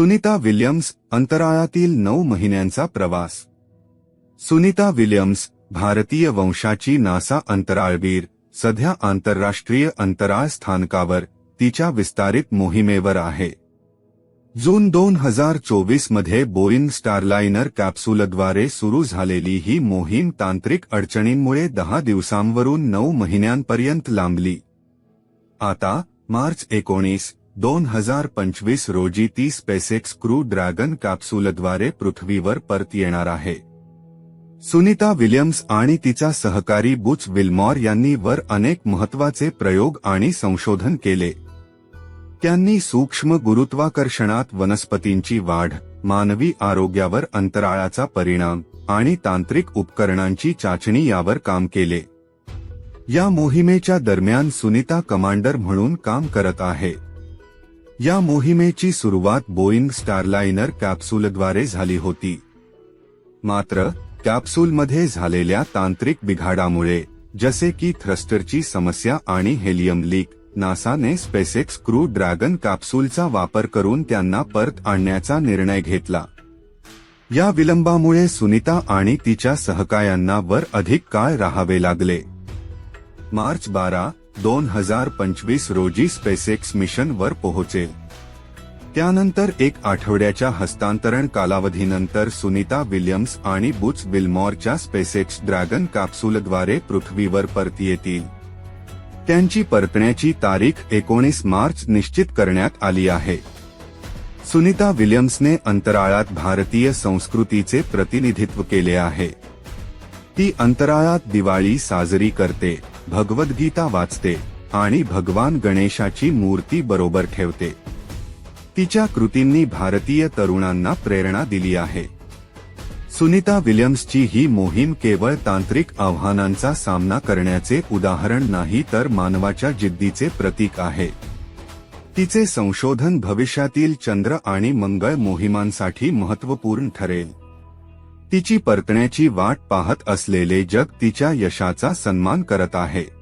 Sunita Williams अंतराळातील नऊ महिन्यांचा प्रवास. सुनीता विल्यम्स भारतीय वंशाची नासा अंतराळवीर सध्या आंतरराष्ट्रीय अंतराळ स्थानकावर तिच्या विस्तारित मोहिमेवर आहे. जून दोन हजार चोवीसमध्ये बोईंग स्टारलाइनर कॅप्सूलद्वारे सुरू झालेली ही मोहीम तांत्रिक अडचणींमुळे दहा दिवसांवरून नऊ महिन्यांपर्यंत लांबली. आता मार्च एकोणीस दोन हजार पंचवीस रोजी ती स्पेसेक्स क्रू ड्रॅगन कॅप्सूलद्वारे पृथ्वीवर परत येणार आहे. सुनीता विलियम्स आणि तिचा सहकारी बुच विल्मॉर यांनी वर अनेक महत्त्वाचे प्रयोग आणि संशोधन केले. त्यांनी सूक्ष्म गुरुत्वाकर्षणात वनस्पतींची वाढ मानवी आरोग्यावर अंतराळाचा परिणाम आणि तांत्रिक उपकरणांची चाचणी यावर काम केले. या मोहिमेच्या दरम्यान सुनीता कमांडर म्हणून काम करत आहे. या मोहिमेची सुरुवात बोईंग स्टारलाइनर कॅप्सूलद्वारे झाली होती. मात्र कॅप्सूलमध्ये झालेल्या तांत्रिक बिघाडामुळे जसे की थ्रस्टरची समस्या आणि हेलियम लीक नासाने स्पेसेक्स क्रू ड्रॅगन कॅप्सूलचा वापर करून त्यांना परत आणण्याचा निर्णय घेतला. या विलंबामुळे सुनीता आणि तिच्या सहकायांना वर अधिक काळ राहावे लागले. मार्च बारा दोन हजार पंचवीस रोजी स्पेसेक्स मिशन वर पोहोचेल. त्यानंतर एक आठवड्याच्या हस्तांतरण कालावधीनंतर सुनीता विल्यम्स आणि बुच विल्मॉरच्या स्पेसेक्स ड्रॅगन कॅप्सूलद्वारे पृथ्वीवर परत येतील. त्यांची परतण्याची तारीख एकोणीस मार्च निश्चित करण्यात आली आहे. सुनीता विल्यम्सने अंतराळात भारतीय संस्कृतीचे प्रतिनिधित्व केले आहे. ती अंतराळात दिवाळी साजरी करते. भगवद्गीता वाचते आणि भगवान गणेशाची मूर्ती बरोबर ठेवते. तिच्या कृतींनी भारतीय तरुणांना प्रेरणा दिली आहे. सुनीता विल्यम्सची ही मोहीम केवळ तांत्रिक आव्हानांचा सामना करण्याचे उदाहरण नाही तर मानवाच्या जिद्दीचे प्रतीक आहे. तिचे संशोधन भविष्यातील चंद्र आणि मंगळ मोहिमांसाठी महत्त्वपूर्ण ठरेल. तिची परतण्याची वाट पाहत असलेले जग तिच्या यशाचा सन्मान करत आहे.